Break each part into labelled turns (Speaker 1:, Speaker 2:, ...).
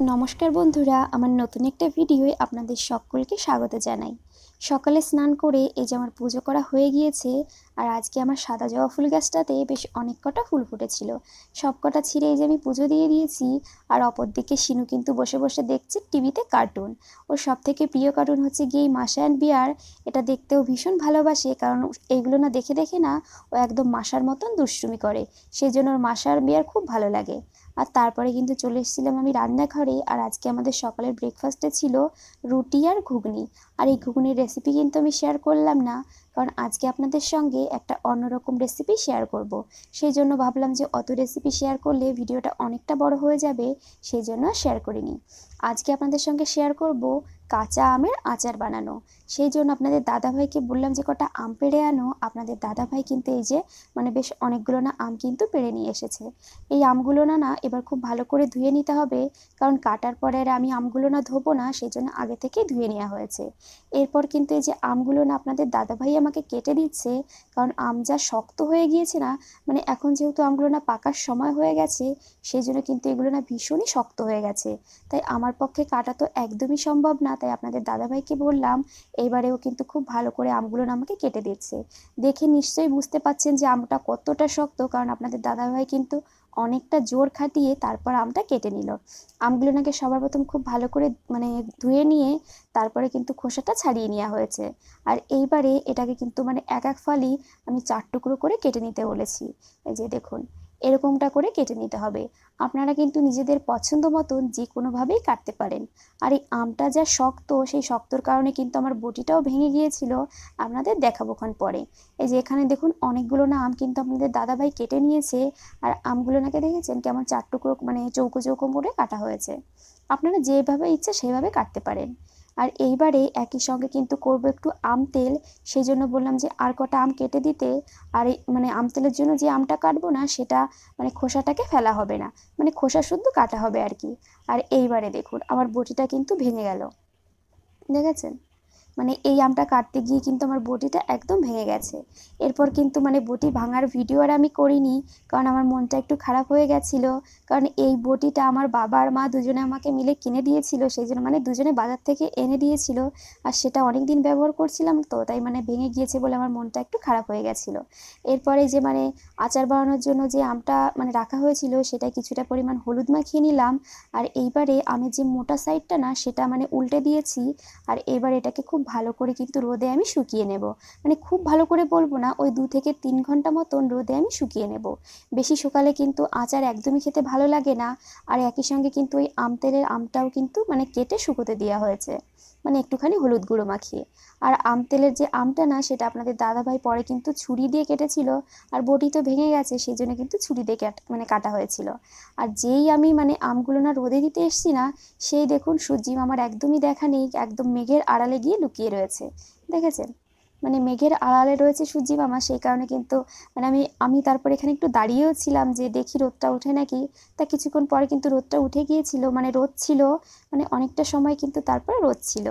Speaker 1: নমস্কার বন্ধুরা, আমার নতুন একটা ভিডিওয়ে আপনাদের সকলকে স্বাগত জানাই। সকালে স্নান করে এই যে আমার পুজো করা হয়ে গিয়েছে আর আজকে আমার সাদা জবা ফুল গাছটাতে বেশ অনেক কটা ফুল ফুটেছিল। সব কটা ছিঁড়ে এই যে আমি পুজো দিয়ে দিয়েছি আর অপরদিকে শিনু কিন্তু বসে বসে দেখছে টিভিতে কার্টুন। ওর সব থেকে প্রিয় কার্টুন হচ্ছে গিয়ে মাসা অ্যান্ড বিয়ার। এটা দেখতেও ভীষণ ভালোবাসে কারণ এইগুলো না দেখে দেখে না ও একদম মাসার মতন দুষ্টুমি করে। সেই জন্য ওর মাসার বিয়ার খুব ভালো লাগে। আর তারপরে কিন্তু চলে এসেছিলাম আমি রান্নাঘরে। আর আজকে আমাদের সকালের ব্রেকফাস্টে ছিল রুটি আর ঘুগনি। আর এই ঘুগনির রেসিপি কিন্তু আমি শেয়ার করলাম না। কারণ আজকে আপনাদের সঙ্গে একটা অন্যরকম রেসিপি শেয়ার করব। সেই জন্য ভাবলাম যে অত রেসিপি শেয়ার করলে ভিডিওটা অনেকটা বড় হয়ে যাবে, সেই জন্য শেয়ার করিনি। আজকে আপনাদের সঙ্গে শেয়ার করব কাঁচা আমের আচার বানানো। সেই জন্য আপনাদের দাদাভাইকে বললাম যে কটা আম পেড়ে আনো। আপনাদের দাদাভাই কিন্তু এই যে মানে বেশ অনেকগুলো না আম কিন্তু পেড়ে নিয়ে এসেছে। এই আমগুলো না না এবার খুব ভালো করে ধুয়ে নিতে হবে। কারণ কাটার পরে আমি আমগুলো না ধোবো না, সেই জন্য আগে থেকে ধুয়ে নেওয়া হয়েছে। এরপর কিন্তু এই যে আমগুলো না আপনাদের দাদাভাই আমাকে কেটে দিচ্ছে, কারণ আম যা শক্ত হয়ে গিয়েছে না মানে এখন যেহেতু আমগুলো না পাকার সময় হয়ে গেছে সেই জন্য কিন্তু এগুলো না ভীষণই শক্ত হয়ে গেছে। তাই আমার পক্ষে কাটা তো একদমই সম্ভব না, তাই আপনাদের দাদাভাইকে বললাম এইবারেও কিন্তু খুব ভালো করে আমগুলো না আমাকে কেটে দিচ্ছে। দেখে নিশ্চয়ই বুঝতে পাচ্ছেন যে আমটা কতটা শক্ত, কারণ আপনাদের দাদাভাই কিন্তু অনেকটা জোর খাটিয়ে তারপর আমটা কেটে নিল। আমগুলো নাকি সবার প্রথম খুব ভালো করে মানে ধুয়ে নিয়ে তারপরে কিন্তু খোসাটা ছাড়িয়ে নেওয়া হয়েছে। আর এইবারে এটাকে কিন্তু মানে এক এক ফলই আমি চার টুকরো করে কেটে নিতে বলেছি। এই যে দেখুন এরকমটা করে কেটে নিতে হবে। আপনারা কিন্তু নিজেদের পছন্দ মতন যে কোনোভাবেই কাটতে পারেন। আর এই আমটা যা শক্ত, সেই শক্তর কারণে কিন্তু আমার বটিটাও ভেঙে গিয়েছিল। আপনাদের দেখাবোক্ষণ পরে। এই যে এখানে দেখুন, অনেকগুলো না আম কিন্তু আপনাদের দাদাভাই কেটে নিয়েছে। আর আমগুলো নাকি দেখেছেন কেমন চার টুকরো মানে চৌকো চৌকো করে কাটা হয়েছে। আপনারা যেভাবে ইচ্ছে সেভাবে কাটতে পারেন। আর এইবারে একই সঙ্গে কিন্তু করব একটু আম তেল। সেই জন্য বললাম যে আর কটা আম কেটে দিতে। আর মানে আম তেলের জন্য যে আমটা কাটবো না, সেটা মানে খোসাটাকে ফেলা হবে না। মানে খোসা শুদ্ধ কাটা হবে আর কি। আর এইবারে দেখুন, আমার বটিটা কিন্তু ভেঙে গেল। দেখেছেন? মানে এই আমটা কাটতে গিয়ে কিন্তু আমার বটিটা একদম ভেঙে গেছে। এরপর কিন্তু মানে বটি ভাঙার ভিডিও আর আমি করিনি, কারণ আমার মনটা একটু খারাপ হয়ে গেছিল। কারণ এই বটিটা আমার বাবা আর মা দুজনে আমাকে মিলে কিনে দিয়েছিল সেই জন্য মানে দুজনে বাজার থেকে এনে দিয়েছিল। আর সেটা অনেক দিন ব্যবহার করছিলাম তো, তাই মানে ভেঙে গিয়েছে বলে আমার মনটা একটু খারাপ হয়ে গেছিল। এরপরে যে মানে আচার বানানোর জন্য যে আমটা মানে রাখা হয়েছিল সেটা কিছুটা পরিমাণ হলুদ মাখিয়ে নিলাম। আর এইবারে আমের যে মোটা সাইডটা না, সেটা মানে উল্টে দিয়েছি। আর এবার এটাকে খুব ভালো করে কিন্তু রোদে আমি শুকিয়ে নেব। মানে খুব ভালো করে বলব না, ওই দু থেকে তিন ঘণ্টা মতন রোদে আমি শুকিয়ে নেব। বেশি শুকালে কিন্তু আচার একদমই খেতে ভালো লাগে না, আর একই সঙ্গে কিন্তু ওই আম তেলের আমটাও কিন্তু মানে কেটে শুকোতে দেওয়া হয়েছে। মানে একটুখানি হলুদ গুঁড়ো মাখিয়ে। আর আম তেলের যে আমটা না, সেটা আপনাদের দাদাভাই পরে কিন্তু ছুরি দিয়ে কেটেছিল, আর বটি তো ভেঙে গেছে সেই জন্য কিন্তু ছুরি দিয়ে মানে কাটা হয়েছিল। আর যেই আমি মানে আমগুলো না রোদে দিতে এসছি না, সেই দেখুন সূর্যি মামার একদমই দেখা নেই, একদম মেঘের আড়ালে গিয়ে লুকিয়ে রয়েছে। দেখেছেন? মানে মেঘের আড়ালে রয়েছে সূর্যি মামা, সেই কারণে কিন্তু মানে আমি আমি তারপর এখানে একটু দাঁড়িয়েও ছিলাম যে দেখি রোদটা উঠে নাকি। তা কিছুক্ষণ পরে কিন্তু রোদটা উঠে গিয়েছিল মানে রোদ ছিল মানে অনেকটা সময় কিন্তু তারপরে রোদ ছিল।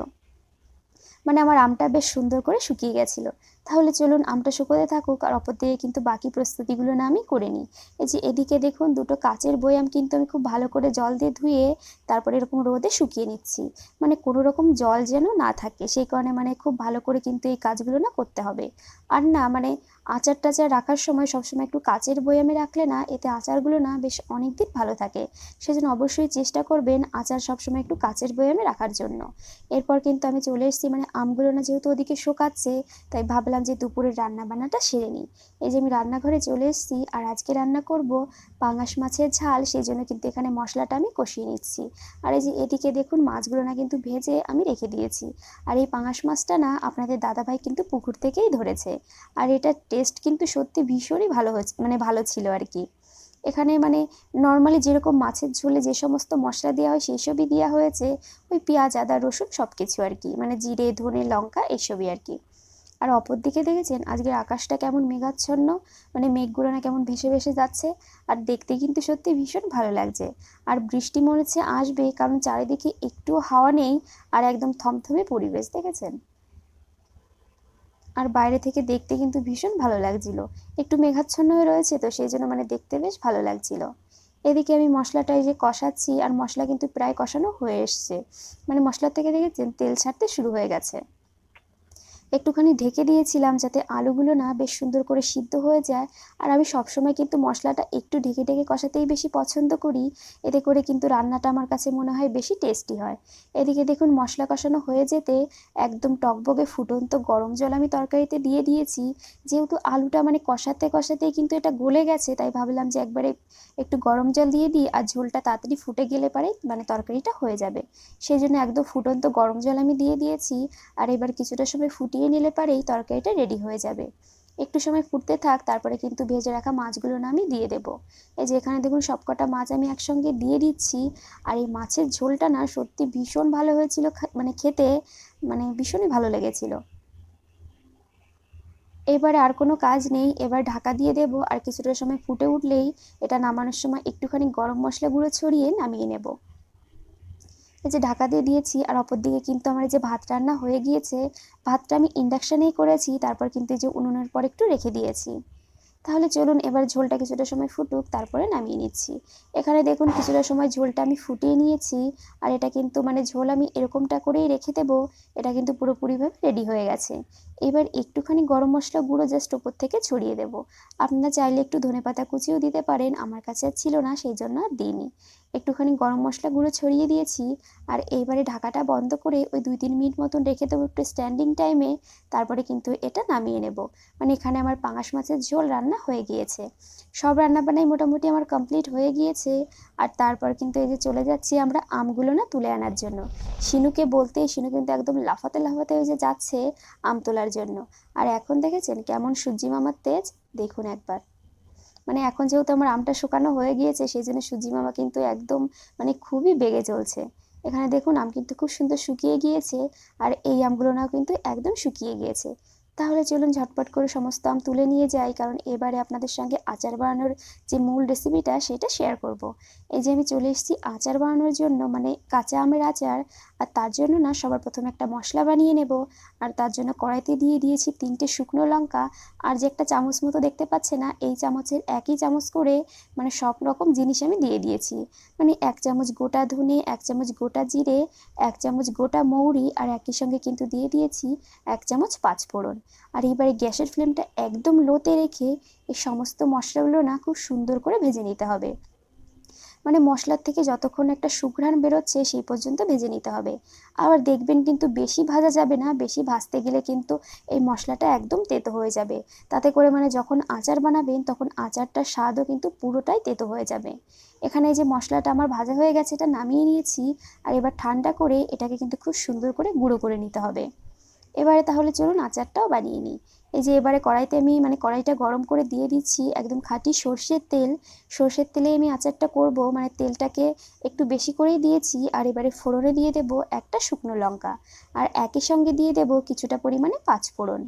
Speaker 1: মানে আমার আমটা বেশ সুন্দর করে শুকিয়ে গেছিল। তাহলে চলুন আমটা শুকোতে থাকুক আর অপর দিকে কিন্তু বাকি প্রস্তুতিগুলো না আমি করে নিই। এই যে এদিকে দেখুন দুটো কাচের বয়াম কিন্তু আমি খুব ভালো করে জল দিয়ে ধুয়ে তারপরে এরকম রোদে শুকিয়ে নিচ্ছি। মানে কোনো রকম জল যেন না থাকে, সেই কারণে মানে খুব ভালো করে কিন্তু এই কাজগুলো না করতে হবে। আর না মানে আচার টাচার রাখার সময় সবসময় একটু কাচের বয়ামে রাখলে না এতে আচারগুলো না বেশ অনেক দিন ভালো থাকে। সেজন্য অবশ্যই চেষ্টা করবেন আচার সবসময় একটু কাচের বয়ামে রাখার জন্য। এরপর কিন্তু আমি চলে এসেছি মানে আমগুলো না যেহেতু ওদিকে শোকাচ্ছে, তাই ভাবলাম ভাবলাম যে দুপুরের রান্না বান্নাটা সেরে নিই। এই যে আমি রান্নাঘরে চলে এসেছি আর আজকে রান্না করব পাঙাশ মাছের ঝাল সেই জন্য কিন্তু এখানে মশলাটা আমি কষিয়ে নিচ্ছি। আর এই যে এদিকে দেখুন মাছগুলো না কিন্তু ভেজে আমি রেখে দিয়েছি। আর এই পাঙাশ মাছটা না আপনাদের দাদাভাই কিন্তু পুকুর থেকেই ধরেছে। আর এটার টেস্ট কিন্তু সত্যি ভীষণই ভালো হয়েছে মানে ভালো ছিল আর কি। এখানে মানে নর্মালি যেরকম মাছের ঝোলে যে সমস্ত মশলা দেওয়া হয় সেই সবই দেওয়া হয়েছে। ওই পেঁয়াজ, আদা, রসুন সব কিছু আর কি। মানে জিরে, ধনে, লঙ্কা এইসবই আর কি। আর অপর দিকে দেখেছেন, আজকের আকাশটা কেমন মেঘাচ্ছন্ন মানে মেঘগুলো না কেমন ভেসে ভেসে যাচ্ছে, আর দেখতে কিন্তু সত্যি ভীষণ ভালো লাগছে। আর বৃষ্টি মনে হচ্ছে আসবে, কারণ চারিদিকে একটুও হাওয়া নেই, আর একদম থমথমে পরিবেশ, দেখেছেন? আর বাইরে থেকে দেখতে কিন্তু ভীষণ ভালো লাগছিল। একটু মেঘাচ্ছন্ন হয়ে রয়েছে, তো সেই জন্য মানে দেখতে বেশ ভালো লাগছিল। এদিকে আমি মশলাটা এই যে কষাচ্ছি, আর মশলা কিন্তু প্রায় কষানো হয়ে এসছে। মানে মশলার থেকে দেখেছেন, তেল ছাড়তে শুরু হয়ে গেছে। একটুখানি ঢেকে দিয়েছিলাম যাতে আলুগুলো না বেশ সুন্দর করে সিদ্ধ হয়ে যায়। আর আমি সবসময় কিন্তু মশলাটা একটু ঢেকে ঢেকে কষাতেই বেশি পছন্দ করি। এতে করে কিন্তু রান্নাটা আমার কাছে মনে হয় বেশি টেস্টি হয়। এদিকে দেখুন, মশলা কষানো হয়ে যেতে একদম টকবগে ফুটন্ত গরম জল আমি তরকারিতে দিয়ে দিয়েছি। যেহেতু আলুটা মানে কষাতে কষাতেই কিন্তু এটা গলে গেছে, তাই ভাবলাম যে একবারে একটু গরম জল দিয়ে দিই আর ঝোলটা তাড়াতাড়ি ফুটে গেলে পারে মানে তরকারিটা হয়ে যাবে। সেই জন্য একদম ফুটন্ত গরম জল আমি দিয়ে দিয়েছি। আর এবার কিছুটা সময় ফুটিয়ে নিলে পারেই তরকারিটা রেডি হয়ে যাবে। একটু সময় ফুটতে থাক, তারপরে কিন্তু ভেজে রাখা মাছগুলো আমি দিয়ে দেবো। এই যে এখানে দেখুন সবকটা মাছ আমি একসঙ্গে দিয়ে দিচ্ছি, আর এই মাছের ঝোলটা না সত্যি ভীষণ ভালো হয়েছিল মানে খেতে মানে ভীষণই ভালো লেগেছিল। এবারে আর কোনো কাজ নেই, এবার ঢাকা দিয়ে দেব, আর কিছুটা সময় ফুটে উঠলেই এটা নামানোর সময় একটুখানি গরম মশলা গুঁড়ো ছড়িয়ে নামিয়ে নেব। এই যে ঢাকা দিয়ে দিয়েছি আর অপর দিকে কিন্তু আমার যে ভাত রান্না হয়ে গিয়েছে, ভাতটা আমি ইন্ডাকশানেই করেছি, তারপর কিন্তু এই যে উনুনের পর একটু রেখে দিয়েছি। তাহলে চলুন এবার ঝোলটা কিছুটা সময় ফুটুক, তারপরে নামিয়ে নিচ্ছি। এখানে দেখুন কিছুটা সময় ঝোলটা আমি ফুটিয়ে নিয়েছি, আর এটা কিন্তু মানে ঝোল আমি এরকমটা করেই রেখে দেবো, এটা কিন্তু পুরোপুরিভাবে রেডি হয়ে গেছে। এবার একটুখানি গরম মশলা গুঁড়ো জাস্ট ওপর থেকে ছড়িয়ে দেবো। আপনারা চাইলে একটু ধনে পাতা কুচিও দিতে পারেন, আমার কাছে ছিল না, সেই জন্য আর দিইনি। একটুখানি গরম মশলা গুঁড়ো ছড়িয়ে দিয়েছি, আর এইবারে ঢাকাটা বন্ধ করে ওই দুই তিন মিনিট মতন রেখে দেবো একটু স্ট্যান্ডিং টাইমে তারপরে কিন্তু এটা নামিয়ে নেব। মানে এখানে আমার পাঙাশ মাছের ঝোল রান্না হয়ে গিয়েছে। সব রান্নাবান্নাই মোটামুটি আমার কমপ্লিট হয়ে গিয়েছে। আর তারপর কিন্তু এই যে চলে যাচ্ছি আমরা আমগুলো না তুলে আনার জন্য। শিনুকে বলতে, শিনু কিন্তু একদম লাফাতে লাফাতে ওই যে যাচ্ছে আম তোলার জন্য। আর এখন দেখেছেন কেমন সূর্যি মামার তেজ? দেখুন একবার। মানে এখন যেহেতু আমার আমটা শুকানো হয়ে গিয়েছে, সেই জন্য সুজি মামা কিন্তু একদম মানে খুবই বেগে চলছে। এখানে দেখুন আম কিন্তু খুব সুন্দর শুকিয়ে গিয়েছে। আর এই আমগুলো নাও কিন্তু একদম শুকিয়ে গিয়েছে। তাহলে চলুন ঝটপট করে সমস্ত আম তুলে নিয়ে যাই, কারণ এবারে আপনাদের সঙ্গে আচার বানানোর যে মূল রেসিপিটা সেটা শেয়ার করব। এই যে আমি চলে এসেছি আচার বানানোর জন্য মানে কাঁচা আমের আচার, আর তার জন্য না সবার প্রথমে একটা মশলা বানিয়ে নেব, আর তার জন্য কড়াইতে দিয়ে দিয়েছি তিনটে শুকনো লঙ্কা, আর যে একটা চামচ মতো দেখতে পাচ্ছে না, এই চামচের একই চামচ করে মানে সব রকম জিনিস আমি দিয়ে দিয়েছি মানে এক চামচ গোটা ধনে, এক চামচ গোটা জিরে, এক চামচ গোটা মৌরি, আর একই সঙ্গে কিন্তু দিয়ে দিয়েছি এক চামচ পাঁচফোড়ন আর এবারে গ্যাসের ফ্লেমটা একদম লোতে রেখে এই সমস্ত মশলাগুলো না খুব সুন্দর করে ভেজে নিতে হবে। মানে মশলার থেকে যতক্ষণ একটা সুঘ্রাণ বেরোচ্ছে সেই পর্যন্ত ভেজে নিতে হবে। আবার দেখবেন কিন্তু বেশি ভাজা যাবে না, বেশি ভাজতে গেলে কিন্তু এই মশলাটা একদম তেতো হয়ে যাবে। তাতে করে মানে যখন আচার বানাবেন তখন আচারটার স্বাদও কিন্তু পুরোটাই তেতো হয়ে যাবে। এখানে যে মশলাটা আমার ভাজা হয়ে গেছে এটা নামিয়ে নিয়েছি, আর এবার ঠান্ডা করে এটাকে কিন্তু খুব সুন্দর করে গুঁড়ো করে নিতে হবে। এবারে তাহলে চলুন আচারটাও বানিয়ে নিই। এই যে এবারে কড়াইতে আমি মানে কড়াইটা গরম করে দিয়ে দিচ্ছি একদম খাঁটি সর্ষের তেল। সর্ষের তেলে আমি আচারটা করব মানে তেলটাকে একটু বেশি করেই দিয়েছি আর এবারে ফোড়নে দিয়ে দেব একটা শুকনো লঙ্কা। আর একই সঙ্গে দিয়ে দেব কিছুটা পরিমাণে পাঁচফোড়ন।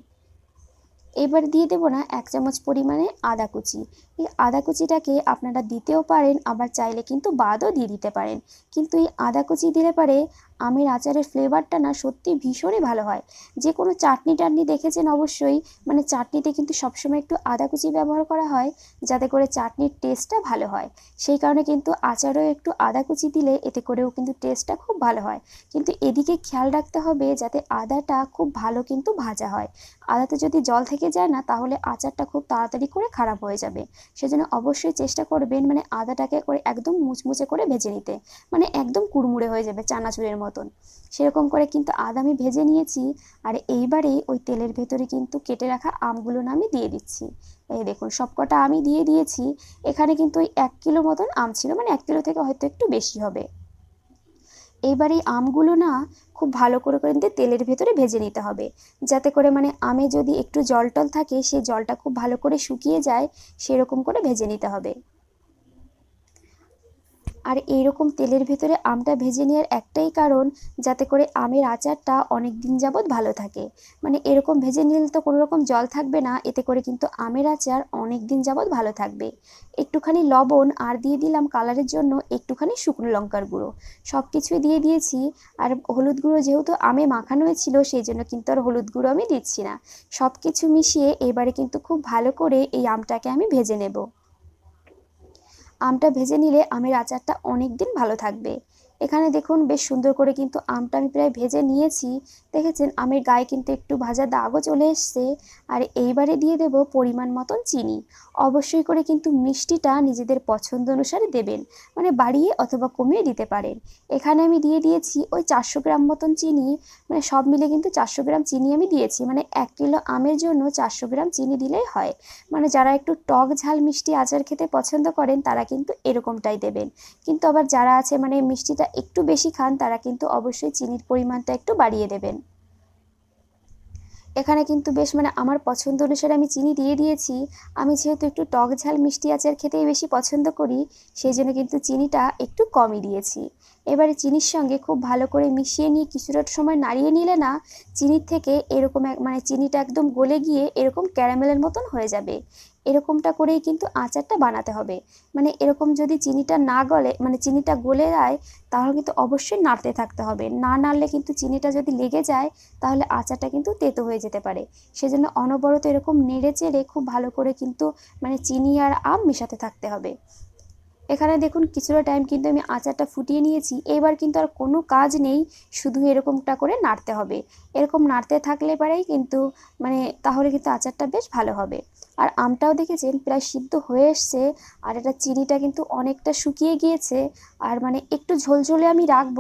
Speaker 1: এবার দিয়ে দেবো না এক চামচ পরিমাণে আদা কুচি। এই আদা কুচিটাকে আপনারা দিতেও পারেন, আবার চাইলে কিন্তু বাদও দিয়ে দিতে পারেন। কিন্তু এই আদা কুচি দিলে পারে আমের আচারের ফ্লেভারটা না সত্যি ভীষণই ভালো হয়। যে কোনো চাটনি টাটনি দেখেছেন অবশ্যই মানে চাটনিতে কিন্তু সবসময় একটু আদা কুচি ব্যবহার করা হয়, যাতে করে চাটনির টেস্টটা ভালো হয়। সেই কারণে কিন্তু আচারও একটু আদা কুচি দিলে এতে করেও কিন্তু টেস্টটা খুব ভালো হয়। কিন্তু এদিকে খেয়াল রাখতে হবে যাতে আদাটা খুব ভালো কিন্তু ভাজা হয়। আদাতে যদি জল থেকে যায় না, তাহলে আচারটা খুব তাড়াতাড়ি করে খারাপ হয়ে যাবে। সেজন্য অবশ্যই চেষ্টা করবেন মানে আদাটাকে করে একদম মুচমুচে করে ভেজে নিতে। মানে একদম কুড়মুড়ে হয়ে যাবে চানাচুরের মতন। সেরকম করে কিন্তু আদা আমি ভেজে নিয়েছি আর এইবারেই ওই তেলের ভেতরে কিন্তু কেটে রাখা আমগুলো আমি দিয়ে দিচ্ছি। এই দেখুন, সবকটা আমি দিয়ে দিয়েছি। এখানে কিন্তু ওই এক কিলো মতন আম ছিল মানে এক কিলো থেকে হয়তো একটু বেশি হবে। এইবার এই আমগুলো না খুব ভালো করে করে কিন্তু তেলের ভেতরে ভেজে নিতে হবে। যাতে করে মানে আমে যদি একটু জল টল থাকে সেই জলটা খুব ভালো করে শুকিয়ে যায়, সেরকম করে ভেজে নিতে হবে। আর এইরকম তেলের ভেতরে আমটা ভেজে নেওয়ার একটাই কারণ, যাতে করে আমের আচারটা অনেক দিন যাবৎ ভালো থাকে। মানে এরকম ভেজে নিলে তো কোনো রকম জল থাকবে না, এতে করে কিন্তু আমের আচার অনেক দিন যাবৎ ভালো থাকবে। একটুখানি লবণ আর দিয়ে দিলাম কালারের জন্য একটুখানি শুকনো লঙ্কার গুঁড়ো। সব কিছুই দিয়ে দিয়েছি, আর হলুদ গুঁড়ো যেহেতু আমে মাখানো হয়েছিল, সেই জন্য কিন্তু আর হলুদ গুঁড়ো আমি দিচ্ছি না। সব কিছু মিশিয়ে এবারে কিন্তু খুব ভালো করে এই আমটাকে আমি ভেজে নেব। আমটা ভেজে নিলে আমের আচারটা অনেক দিন ভালো থাকবে। এখানে দেখুন বেশ সুন্দর করে কিন্তু আমটা আমি প্রায় ভেজে নিয়েছি। দেখেছেন? আমের গায়ে কিন্তু একটু ভাজা দাগও চলে এসছে। আর এইবারে দিয়ে দেব পরিমাণ মতন চিনি। অবশ্যই করে কিন্তু মিষ্টিটা নিজেদের পছন্দ অনুসারে দেবেন। মানে বাড়িয়ে অথবা কমিয়ে দিতে পারেন। এখানে আমি দিয়ে দিয়েছি ওই চারশো গ্রাম মতন চিনি। মানে সব মিলে কিন্তু চারশো গ্রাম চিনি আমি দিয়েছি। মানে এক কিলো আমের জন্য চারশো গ্রাম চিনি দিলেই হয়। মানে যারা একটু টক ঝাল মিষ্টি আচার খেতে পছন্দ করেন তারা কিন্তু এরকমটাই দেবেন। কিন্তু আবার যারা আছে মানে মিষ্টিটা একটু বেশি খান, তারা কিন্তু অবশ্যই চিনির পরিমাণটা একটু বাড়িয়ে দেবেন। এখানে কিন্তু বেশ মানে আমার পছন্দ অনুসারে আমি চিনি দিয়ে দিয়েছি। আমি যেহেতু একটু টক ঝাল মিষ্টি আচার খেতেই বেশি পছন্দ করি, সেই জন্য কিন্তু চিনিটা একটু কমই দিয়েছি। এবারে চিনির সঙ্গে খুব ভালো করে মিশিয়ে নিয়ে কিছুটা সময় নাড়িয়ে নিলে না, চিনির থেকে এরকম মানে চিনিটা একদম গলে গিয়ে এরকম ক্যারামেলের মতন হয়ে যাবে। এরকমটা করেই কিন্তু আচারটা বানাতে হবে। মানে এরকম যদি চিনিটা না গলে মানে চিনিটা গলে যায়, তাহলে কিন্তু অবশ্যই নাড়তে থাকতে হবে। না নাড়লে কিন্তু চিনিটা যদি লেগে যায়, তাহলে আচারটা কিন্তু তেতো হয়ে যেতে পারে। সেজন্য অনবরত এরকম নেড়ে চেড়ে খুব ভালো করে কিন্তু মানে চিনি আর আম মেশাতে থাকতে হবে। এখানে দেখুন কিছুটা টাইম কিন্তু আমি আচারটা ফুটিয়ে নিয়েছি। এবার কিন্তু আর কোনো কাজ নেই, শুধু এরকমটা করে নাড়তে হবে। এরকম নাড়তে থাকলে পরেই কিন্তু মানে তাহলে কিন্তু আচারটা বেশ ভালো হবে। আর আমটাও দেখেছেন প্রায় সিদ্ধ হয়ে এসছে, আর এটা চিনিটা কিন্তু অনেকটা শুকিয়ে গিয়েছে, আর মানে একটু ঝোলঝোলে আমি রাখব।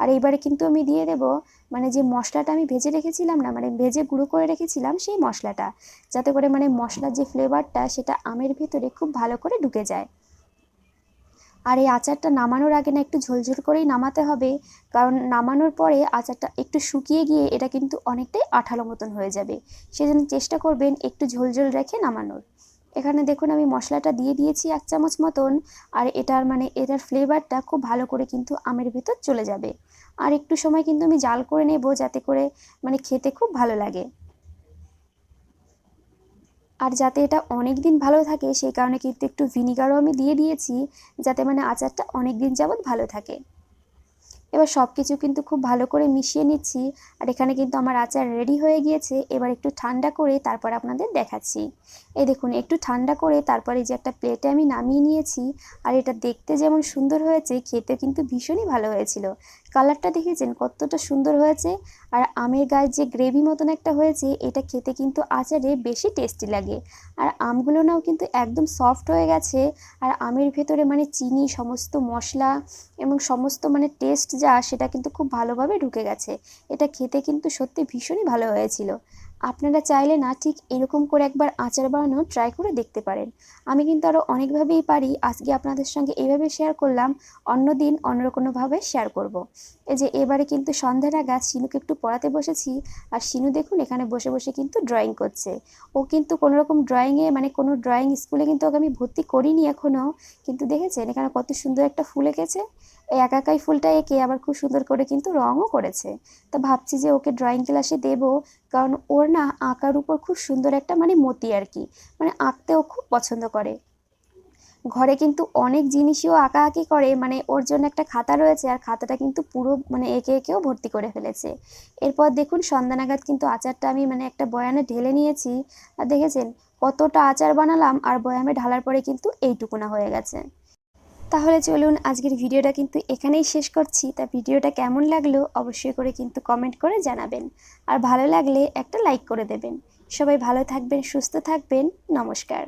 Speaker 1: আর এইবারে কিন্তু আমি দিয়ে দেব মানে যে মশলাটা আমি ভেজে রেখেছিলাম না মানে ভেজে গুঁড়ো করে রেখেছিলাম সেই মশলাটা, যাতে করে মানে মশলার যে ফ্লেভারটা সেটা আমের ভিতরে খুব ভালো করে ঢুকে যায়। আর এই আচারটা নামানোর আগে না একটু ঝোলঝোল করেই নামাতে হবে। কারণ নামানোর পরে আচারটা একটু শুকিয়ে গিয়ে এটা কিন্তু অনেকটাই আঠালো মতন হয়ে যাবে। সেজন্য চেষ্টা করবেন একটু ঝোলঝোল রেখে নামানোর। এখানে দেখুন আমি মশলাটা দিয়ে দিয়েছি এক চামচ মতন। আর এটার মানে এটার ফ্লেভারটা খুব ভালো করে কিন্তু আমের ভেতর চলে যাবে। আর একটু সময় কিন্তু আমি জাল করে নেব যাতে করে মানে খেতে খুব ভালো লাগে। আর যাতে এটা অনেক দিন ভালো থাকে, সেই কারণে কিন্তু একটু ভিনিগারও আমি দিয়ে দিয়েছি, যাতে মানে আচারটা অনেক দিন যাবৎ ভালো থাকে। এবার সব কিছু কিন্তু খুব ভালো করে মিশিয়ে নিচ্ছি, আর এখানে কিন্তু আমার আচার রেডি হয়ে গিয়েছে। এবার একটু ঠান্ডা করে তারপর আপনাদের দেখাচ্ছি। এই দেখুন, একটু ঠান্ডা করে তারপরে যে একটা প্লেটে আমি নামিয়ে নিয়েছি, আর এটা দেখতে যেমন সুন্দর হয়েছে খেতে কিন্তু ভীষণই ভালো হয়েছিল। কালারটা দেখেছেন? কতটা সুন্দর হয়েছে। আর আমের গায়ে যে গ্রেভি মতন একটা হয়েছে, এটা খেতে কিন্তু আচারে বেশি টেস্টি লাগে। আর আমগুলো নাও কিন্তু একদম সফট হয়ে গেছে। আর আমের ভেতরে মানে চিনি, সমস্ত মশলা এবং সমস্ত মানে টেস্ট যা, সেটা কিন্তু খুব ভালোভাবে ঢুকে গেছে। এটা খেতে কিন্তু সত্যি ভীষণই ভালো হয়েছিল। আপনারা চাইলে না ঠিক এরকম করে একবার আচার বানানো ট্রাই করে দেখতে পারেন। আমি কিন্তু আরও অনেকভাবেই পারি। আজকে আপনাদের সঙ্গে এইভাবে শেয়ার করলাম, অন্য দিন অন্য কোনোভাবে শেয়ার করব। এই যে, এবারে কিন্তু সন্ধ্যা নাগাদ শিনুকে একটু পড়াতে বসেছি, আর শিনু দেখুন এখানে বসে বসে কিন্তু ড্রয়িং করছে। ও কিন্তু কোনো রকম ড্রয়িংয়ে মানে কোনো ড্রয়িং স্কুলে কিন্তু ওকে আমি ভর্তি করিনি এখনও কিন্তু দেখেছেন এখানে কত সুন্দর একটা ফুল এঁকেছে। এই একাকাই ফুলটা এঁকে আবার খুব সুন্দর করে কিন্তু রঙও করেছে। তো ভাবছি যে ওকে ড্রয়িং ক্লাসে দেব, কারণ ওর না আঁকার উপর খুব সুন্দর একটা মানে মতি আর কি। মানে আঁকতেও খুব পছন্দ করে। ঘরে কিন্তু অনেক জিনিসও আঁকা আঁকি করে মানে ওর জন্য একটা খাতা রয়েছে, আর খাতাটা কিন্তু পুরো মানে একে একেও ভর্তি করে ফেলেছে। এরপর দেখুন সন্ধ্যা নাগাদ কিন্তু আচারটা আমি মানে একটা বয়ানে ঢেলে নিয়েছি। আর দেখেছেন কতটা আচার বানালাম, আর বয়ামে ঢালার পরে কিন্তু এইটুকুনা হয়ে গেছে। তাহলে চলুন আজকের ভিডিওটা কিন্তু এখানেই শেষ করছি। তা ভিডিওটা কেমন লাগল অবশ্যই করে কিন্তু কমেন্ট করে জানাবেন। আর ভালো লাগলে একটা লাইক করে দেবেন। সবাই ভালো থাকবেন, সুস্থ থাকবেন। নমস্কার।